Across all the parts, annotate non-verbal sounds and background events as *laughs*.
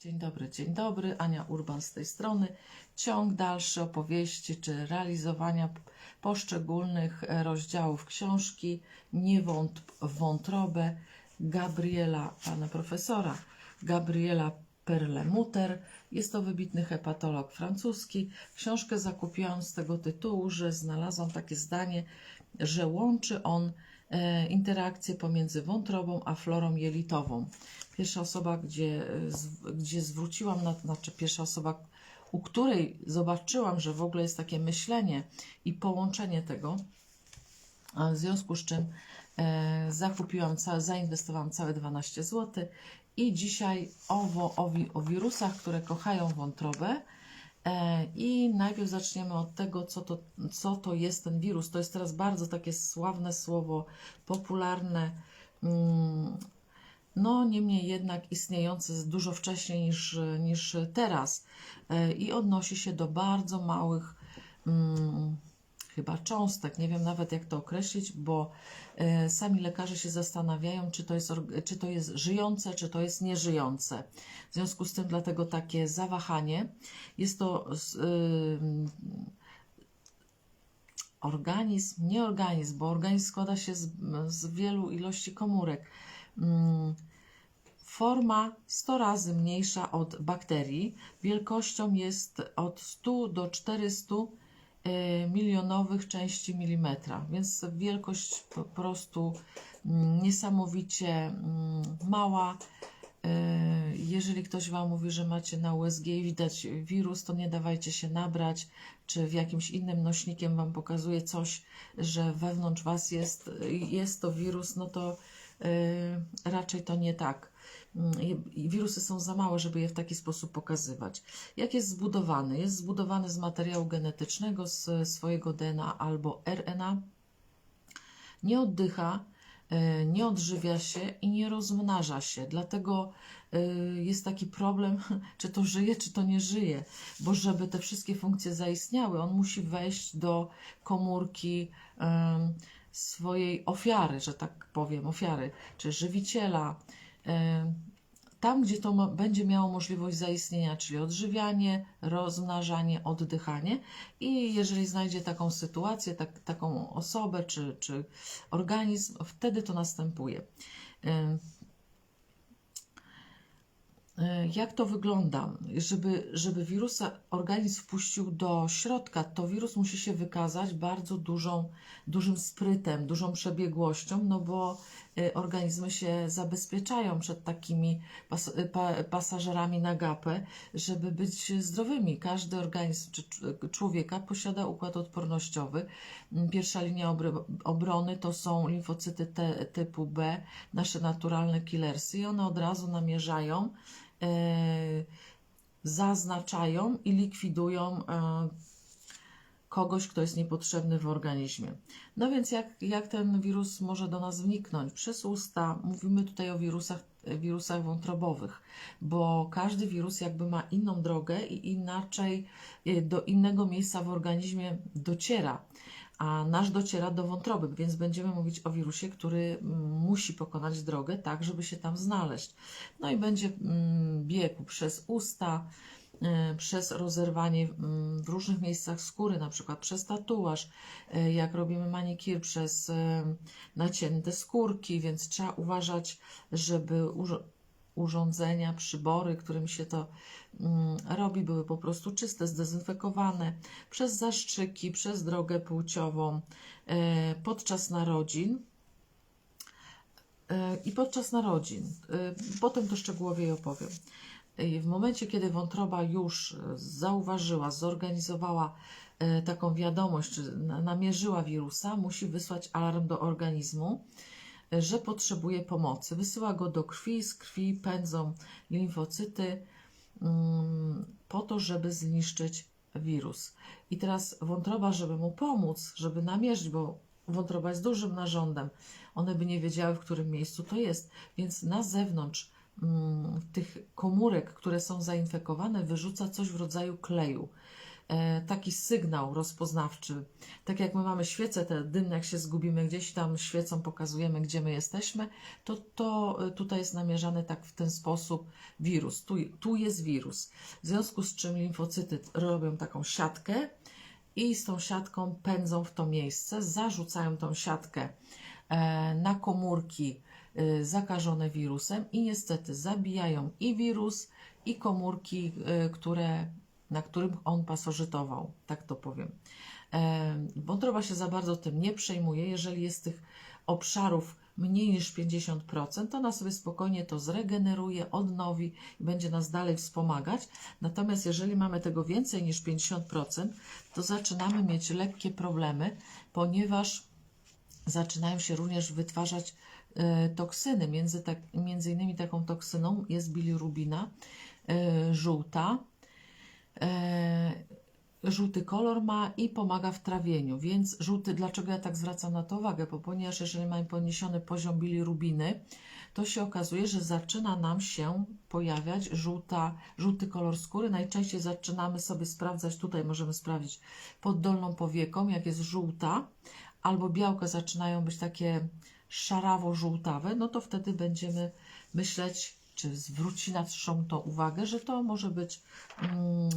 Dzień dobry, dzień dobry. Ania Urban z tej strony. Ciąg dalszy opowieści czy realizowania poszczególnych e, rozdziałów książki Nie wątp wątrobę Gabriela, pana profesora Gabriela Perlemuter. Jest to wybitny hepatolog francuski. Książkę zakupiłam z tego tytułu, że znalazłam takie zdanie, że łączy on e, interakcję pomiędzy wątrobą a florą jelitową. Pierwsza osoba, gdzie, e, gdzie zwróciłam na to, znaczy pierwsza osoba, u której zobaczyłam, że w ogóle jest takie myślenie i połączenie tego, w związku z czym e, zakupiłam, zainwestowałam całe 12 zł i dzisiaj owo, o, o wirusach, które kochają wątrobę. E, I najpierw zaczniemy od tego, co to, co to jest ten wirus. To jest teraz bardzo takie sławne słowo, popularne. Mm, no, niemniej jednak istniejące dużo wcześniej niż, niż teraz E, i odnosi się do bardzo małych mm, chyba cząstek, nie wiem nawet jak to określić, bo e, sami lekarze się zastanawiają, czy to, jest, czy to jest żyjące, czy to jest nieżyjące. W związku z tym dlatego takie zawahanie. Jest to ym, organizm, nie organizm, bo organizm składa się z, z wielu ilości komórek. Mm, Forma 100 razy mniejsza od bakterii. Wielkością jest od 100 do 400 e, milionowych części milimetra, więc wielkość po prostu mm, niesamowicie mm, mała. E, Jeżeli ktoś Wam mówi, że macie na USG i widać wirus, to nie dawajcie się nabrać, czy w jakimś innym nośnikiem Wam pokazuje coś, że wewnątrz Was jest, jest to wirus, no to e, raczej to nie tak. Mm, Wirusy są za małe, żeby je w taki sposób pokazywać. Jak jest zbudowany? Jest zbudowany z materiału genetycznego, z swojego DNA albo RNA. Nie oddycha, e, nie odżywia się i nie rozmnaża się. Dlatego e, jest taki problem, *laughs* czy to żyje, czy to nie żyje. Bo żeby te wszystkie funkcje zaistniały, on musi wejść do komórki swojej ofiary, że tak powiem, ofiary, czy żywiciela. Em, Tam, gdzie to ma, będzie miało możliwość zaistnienia, czyli odżywianie, rozmnażanie, oddychanie, i jeżeli znajdzie taką sytuację, tak, taką osobę czy, czy organizm, wtedy to następuje. Em, E, Jak to wygląda? Żeby, żeby wirusa organizm wpuścił do środka, to wirus musi się wykazać bardzo dużą, dużym sprytem, dużą przebiegłością, no bo e, organizmy się zabezpieczają przed takimi pas, e, pa, pasażerami na gapę, żeby być zdrowymi. Każdy organizm cz- człowieka posiada układ odpornościowy. Mm, Pierwsza linia obrony to są limfocyty te, typu B, nasze naturalne killersy i one od razu namierzają e, zaznaczają i likwidują e, kogoś, kto jest niepotrzebny w organizmie. No więc jak, jak ten wirus może do nas wniknąć? Przez usta, mówimy tutaj o wirusach, wirusach wątrobowych, bo każdy wirus jakby ma inną drogę i inaczej e, do innego miejsca w organizmie dociera. A nasz dociera do wątroby, więc będziemy mówić o wirusie, który mm, musi pokonać drogę tak, żeby się tam znaleźć. No i będzie mm, biegł przez usta, przez rozerwanie mm, w różnych miejscach skóry, na przykład przez tatuaż, e, jak robimy manikir, przez e, nacięte skórki, więc trzeba uważać, żeby urządzenia, przybory, którym się to mm, robi, były po prostu czyste, zdezynfekowane przez zastrzyki, przez drogę płciową, podczas narodzin. I podczas narodzin, potem to szczegółowiej opowiem. W momencie, kiedy wątroba już e, zauważyła, zorganizowała e, taką wiadomość, czy na- namierzyła wirusa, musi wysłać alarm do organizmu, e, że potrzebuje pomocy. Wysyła go do krwi, z krwi pędzą limfocyty mm, po to, żeby zniszczyć wirus. I teraz wątroba, żeby mu pomóc, żeby namierzyć, bo wątroba jest dużym narządem, one by nie wiedziały, w którym miejscu to jest, więc na zewnątrz tych komórek, które są zainfekowane, wyrzuca coś w rodzaju kleju. e, taki sygnał rozpoznawczy. Tak jak my mamy świece te dymne, jak się zgubimy gdzieś tam świecą pokazujemy, gdzie my jesteśmy, to, to e, tutaj jest namierzany tak w ten sposób wirus. Tu, tu jest wirus. W związku z czym limfocyty robią taką siatkę i z tą siatką pędzą w to miejsce, zarzucają tą siatkę e, na komórki zakażone wirusem i niestety zabijają i wirus, i komórki, e, które, na którym on pasożytował, tak to powiem. E, Wątroba się za bardzo tym nie przejmuje. Jeżeli jest tych obszarów mniej niż 50%, to ona sobie spokojnie to zregeneruje, odnowi i będzie nas dalej wspomagać. Natomiast jeżeli mamy tego więcej niż 50%, to zaczynamy mieć lekkie problemy, ponieważ zaczynają się również wytwarzać toksyny. Między, tak, między innymi taką toksyną jest bilirubina e, żółta. E, żółty kolor ma i pomaga w trawieniu, więc żółty, dlaczego ja tak zwracam na to uwagę? Bo ponieważ jeżeli mamy podniesiony poziom bilirubiny, to się okazuje, że zaczyna nam się pojawiać żółta, żółty kolor skóry. Najczęściej zaczynamy sobie sprawdzać, tutaj możemy sprawdzić pod dolną powieką, jak jest żółta, albo białka zaczynają być takie szarawo-żółtawe, no to wtedy będziemy myśleć, czy zwróci naszą to uwagę, że to może być, mm,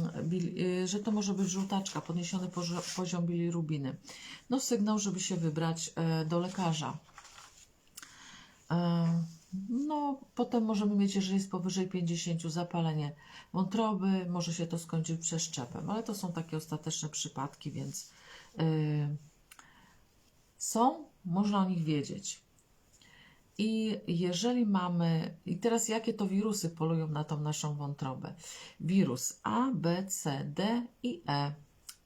y, że to może być żółtaczka, podniesiony pozio- poziom bilirubiny. No sygnał, żeby się wybrać e, do lekarza. E, No, potem możemy mieć, jeżeli jest powyżej 50, zapalenie wątroby, może się to skończyć przeszczepem, ale to są takie ostateczne przypadki, więc y, są, można o nich wiedzieć. I jeżeli mamy, i teraz jakie to wirusy polują na tą naszą wątrobę? Wirus A, B, C, D i E.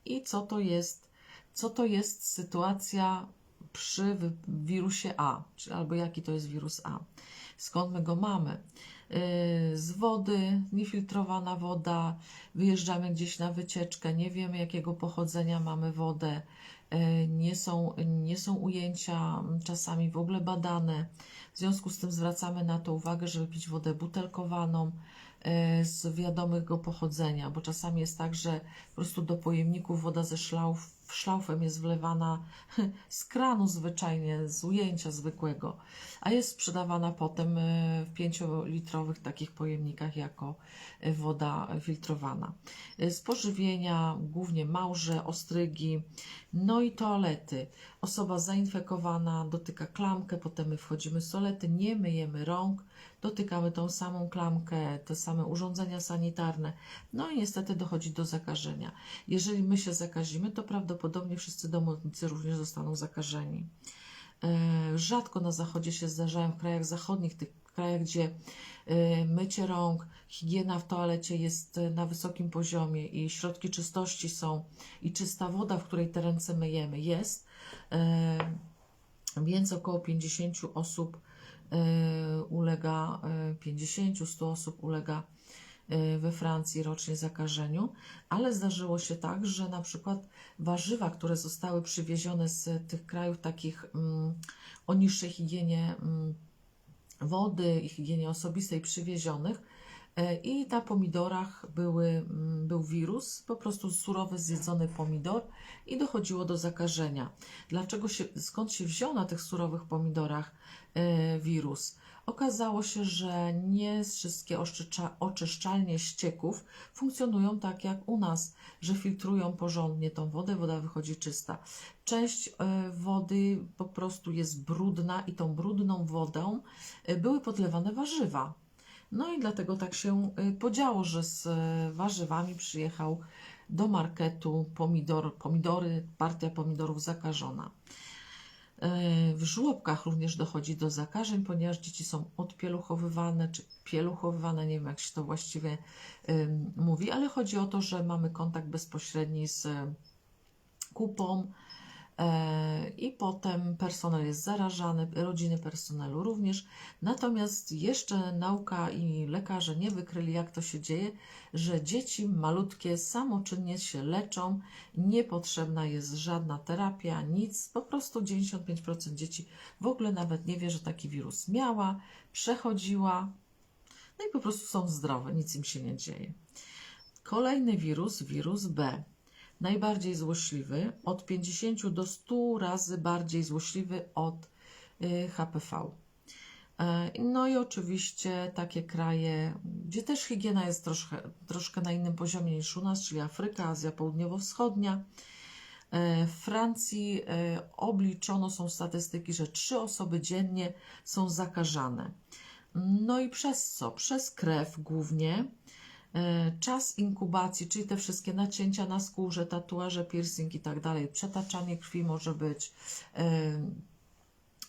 I co to jest? Co to jest sytuacja przy wirusie A? Czy, albo jaki to jest wirus A? Skąd my go mamy? Yy, Z wody, niefiltrowana woda, wyjeżdżamy gdzieś na wycieczkę, nie wiemy jakiego pochodzenia mamy wodę, nie są, nie są ujęcia czasami w ogóle badane. W związku z tym zwracamy na to uwagę, żeby pić wodę butelkowaną e, z wiadomego pochodzenia, bo czasami jest tak, że po prostu do pojemników woda ze szlauf, szlaufem jest wlewana *laughs* z kranu zwyczajnie, z ujęcia zwykłego, a jest sprzedawana potem e, w pięciolitrowych takich pojemnikach jako e, woda filtrowana. E, Z pożywienia głównie małże, ostrygi, no i toalety. Osoba zainfekowana dotyka klamkę, potem my wchodzimy z toalety, nie myjemy rąk, dotykamy tą samą klamkę, te same urządzenia sanitarne, no i niestety dochodzi do zakażenia. Jeżeli my się zakazimy, to prawdopodobnie wszyscy domownicy również zostaną zakażeni. E, Rzadko na zachodzie się zdarzają w krajach zachodnich, tych krajach, gdzie e, mycie rąk, higiena w toalecie jest e, na wysokim poziomie i środki czystości są i czysta woda, w której te ręce myjemy jest, więc około 50 osób ulega, 50-100 osób ulega e, we Francji rocznie zakażeniu, ale zdarzyło się tak, że na przykład warzywa, które zostały przywiezione z tych krajów takich mm, o niższej higienie mm, wody i higienie osobistej przywiezionych i na pomidorach były, mm, był wirus, po prostu surowy zjedzony pomidor i dochodziło do zakażenia. Dlaczego się, skąd się wziął na tych surowych pomidorach e, wirus? Okazało się, że nie wszystkie oczyszczalnie ścieków funkcjonują tak jak u nas, że filtrują porządnie tą wodę, woda wychodzi czysta. Część e, wody po prostu jest brudna i tą brudną wodą e, były podlewane warzywa. No i dlatego tak się e, podziało, że z e, warzywami przyjechał do marketu pomidor, pomidory, partia pomidorów zakażona. E, W żłobkach również dochodzi do zakażeń, ponieważ dzieci są odpieluchowywane czy pieluchowywane, nie wiem jak się to właściwie mówi, ale chodzi o to, że mamy kontakt bezpośredni z kupą i potem personel jest zarażany, rodziny personelu również. Natomiast jeszcze nauka i lekarze nie wykryli, jak to się dzieje, że dzieci malutkie samoczynnie się leczą, niepotrzebna jest żadna terapia, nic, po prostu 95% dzieci w ogóle nawet nie wie, że taki wirus miała, przechodziła, no i po prostu są zdrowe, nic im się nie dzieje. Kolejny wirus, wirus B. najbardziej złośliwy, od 50 do 100 razy bardziej złośliwy od y, HPV. E, No i oczywiście takie kraje, gdzie też higiena jest troszkę, troszkę na innym poziomie niż u nas, czyli Afryka, Azja Południowo-Wschodnia. E, W Francji obliczono są statystyki, że trzy osoby dziennie są zakażane. No i przez co? Przez krew głównie. E, Czas inkubacji, czyli te wszystkie nacięcia na skórze, tatuaże, piercing i tak dalej, przetaczanie krwi może być.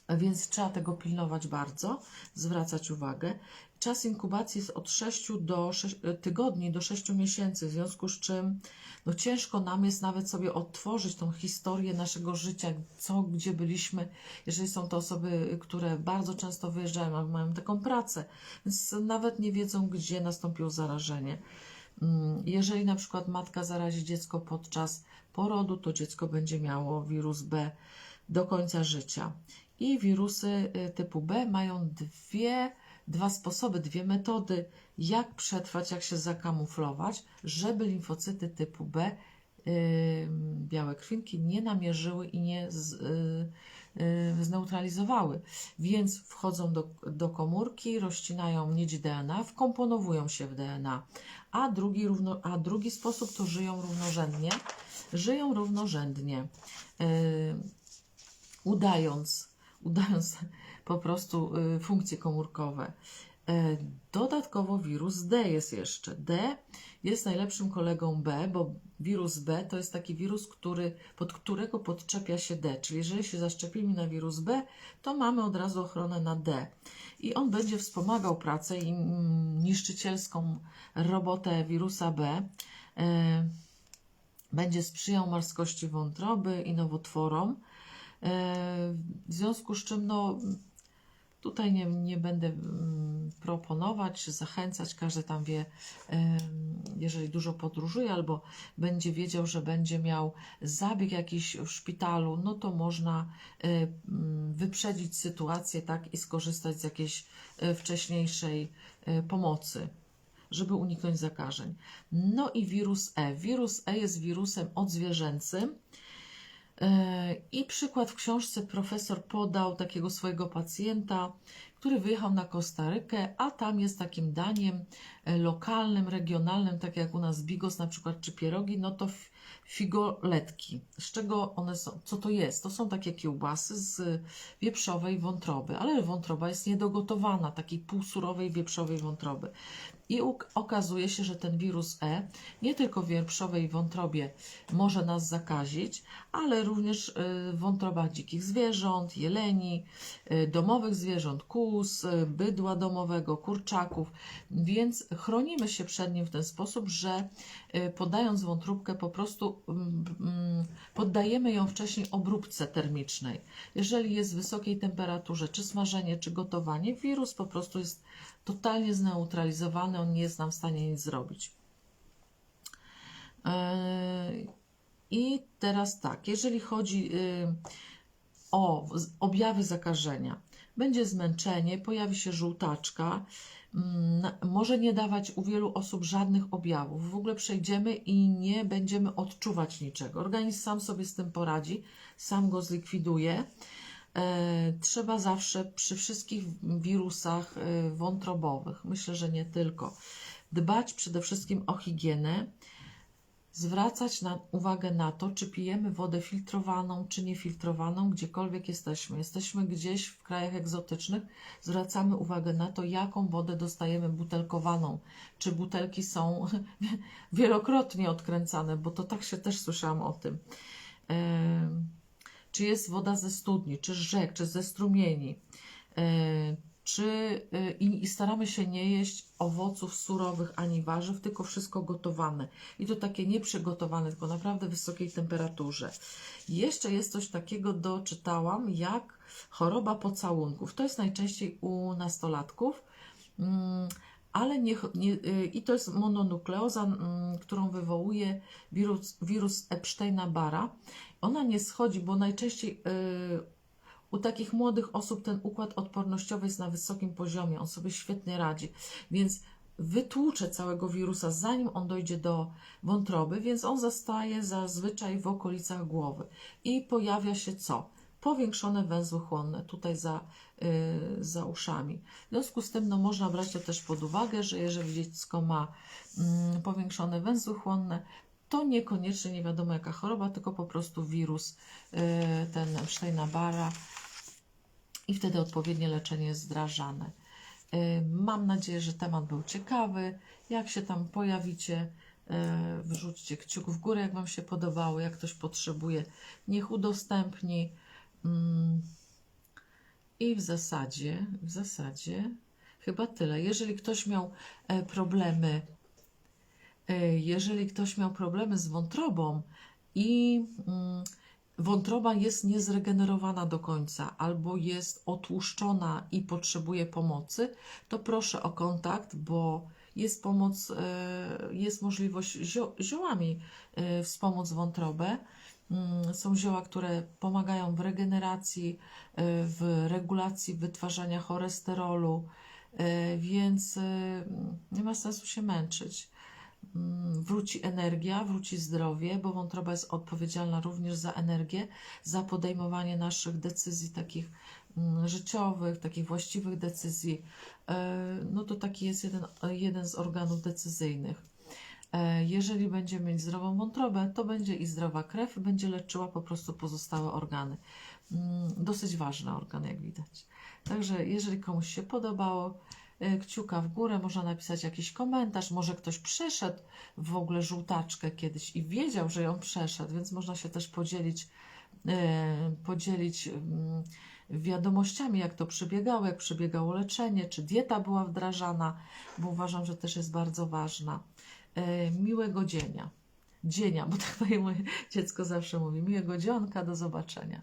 E, Więc trzeba tego pilnować bardzo, zwracać uwagę. Czas inkubacji jest od 6 do 6 tygodni do 6 miesięcy, w związku z czym no ciężko nam jest nawet sobie odtworzyć tą historię naszego życia, co, gdzie byliśmy, jeżeli są to osoby, które bardzo często wyjeżdżają, albo mają taką pracę, więc nawet nie wiedzą, gdzie nastąpiło zarażenie. Mm, Jeżeli na przykład matka zarazi dziecko podczas porodu, to dziecko będzie miało wirus B do końca życia. I wirusy y, typu B mają dwie, dwa sposoby, dwie metody, jak przetrwać, jak się zakamuflować, żeby limfocyty typu B, y, białe krwinki, nie namierzyły i nie z, y, zneutralizowały. Więc wchodzą do, do komórki, rozcinają nić DNA, wkomponowują się w DNA. A drugi, równo, a drugi sposób to żyją równorzędnie. Żyją równorzędnie, udając, udając po prostu y, funkcje komórkowe. E, Dodatkowo wirus D jest jeszcze. D jest najlepszym kolegą B, bo wirus B to jest taki wirus, który, pod którego podczepia się D. Czyli jeżeli się zaszczepimy na wirus B, to mamy od razu ochronę na D. I on będzie wspomagał pracę i mm, niszczycielską robotę wirusa B. E, Będzie sprzyjał marskości wątroby i nowotworom. E, W związku z czym, no, tutaj nie, nie będę mm, proponować, zachęcać, każdy tam wie, jeżeli dużo podróżuje albo będzie wiedział, że będzie miał zabieg jakiś w szpitalu, no to można e, mm, wyprzedzić sytuację tak i skorzystać z jakiejś e, wcześniejszej pomocy żeby uniknąć zakażeń. No i wirus E. Wirus E jest wirusem odzwierzęcym. E, I przykład w książce profesor podał takiego swojego pacjenta, który wyjechał na Kostarykę, a tam jest takim daniem e, lokalnym, regionalnym, tak jak u nas bigos na przykład, czy pierogi, no to figoletki. Z czego one są? Co to jest? To są takie kiełbasy z wieprzowej wątroby, ale wątroba jest niedogotowana, takiej półsurowej wieprzowej wątroby. I okazuje się, że ten wirus E nie tylko w wieprzowej wątrobie może nas zakazić, ale również y, w wątrobach dzikich zwierząt, jeleni, y, domowych zwierząt, kóz, y, bydła domowego, kurczaków, więc chronimy się przed nim w ten sposób, że y, podając wątróbkę po prostu mm, mm, poddajemy ją wcześniej obróbce termicznej. Jeżeli jest w wysokiej temperaturze, czy smażenie, czy gotowanie, wirus po prostu jest totalnie zneutralizowany, on nie jest nam w stanie nic zrobić. Yy, I teraz tak, jeżeli chodzi yy, o objawy zakażenia, będzie zmęczenie, pojawi się żółtaczka, mm, może nie dawać u wielu osób żadnych objawów. W ogóle przejdziemy i nie będziemy odczuwać niczego. Organizm sam sobie z tym poradzi, sam go zlikwiduje. E, Trzeba zawsze przy wszystkich wirusach e, wątrobowych, myślę, że nie tylko, dbać przede wszystkim o higienę, zwracać na, uwagę na to, czy pijemy wodę filtrowaną, czy niefiltrowaną, gdziekolwiek jesteśmy. Jesteśmy gdzieś w krajach egzotycznych, zwracamy uwagę na to, jaką wodę dostajemy butelkowaną. Czy butelki są *laughs* wielokrotnie odkręcane, bo to tak się też słyszałam o tym. Em, czy jest woda ze studni, czy z rzek, czy ze strumieni, e, czy e, i, i staramy się nie jeść owoców surowych ani warzyw, tylko wszystko gotowane. I to takie nieprzygotowane, tylko naprawdę wysokiej temperaturze. Jeszcze jest coś takiego, doczytałam, jak choroba pocałunków. To jest najczęściej u nastolatków. Ale nie, nie, y, i to jest mononukleoza, mm, którą wywołuje wirus, wirus Epsteina-Barra. Ona nie schodzi, bo najczęściej y, u takich młodych osób ten układ odpornościowy jest na wysokim poziomie, on sobie świetnie radzi, więc wytłucze całego wirusa, zanim on dojdzie do wątroby, więc on zostaje zazwyczaj w okolicach głowy. I pojawia się co? Powiększone węzły chłonne tutaj za, y, za uszami. W związku z tym no, można brać to też pod uwagę, że jeżeli dziecko ma mm, powiększone węzły chłonne, to niekoniecznie nie wiadomo jaka choroba, tylko po prostu wirus, y, ten Steinabara i wtedy odpowiednie leczenie jest wdrażane. Y, Mam nadzieję, że temat był ciekawy. Jak się tam pojawicie, y, wrzućcie kciuk w górę, jak Wam się podobało. Jak ktoś potrzebuje, niech udostępni. I w zasadzie, w zasadzie chyba tyle. Jeżeli ktoś miał e, problemy, e, jeżeli ktoś miał problemy z wątrobą i mm, wątroba jest niezregenerowana do końca albo jest otłuszczona i potrzebuje pomocy, to proszę o kontakt, bo jest pomoc, e, jest możliwość zio, ziołami e, wspomóc wątrobę. Mm, Są zioła, które pomagają w regeneracji, e, w regulacji wytwarzania cholesterolu, więc nie ma sensu się męczyć. Mm, Wróci energia, wróci zdrowie, bo wątroba jest odpowiedzialna również za energię, za podejmowanie naszych decyzji takich życiowych, takich właściwych decyzji. E, No to taki jest jeden, jeden z organów decyzyjnych. E, Jeżeli będziemy mieć zdrową wątrobę, to będzie i zdrowa krew, będzie leczyła po prostu pozostałe organy. Mm, Dosyć ważny organ, jak widać. Także jeżeli komuś się podobało, e, kciuka w górę, można napisać jakiś komentarz, może ktoś przeszedł w ogóle żółtaczkę kiedyś i wiedział, że ją przeszedł, więc można się też podzielić, podzielić mm, wiadomościami, jak to przebiegało, jak przebiegało leczenie, czy dieta była wdrażana, bo uważam, że też jest bardzo ważna. E, Miłego dzienia. Dzienia, bo tak moje dziecko zawsze mówi. Miłego dzionka, do zobaczenia.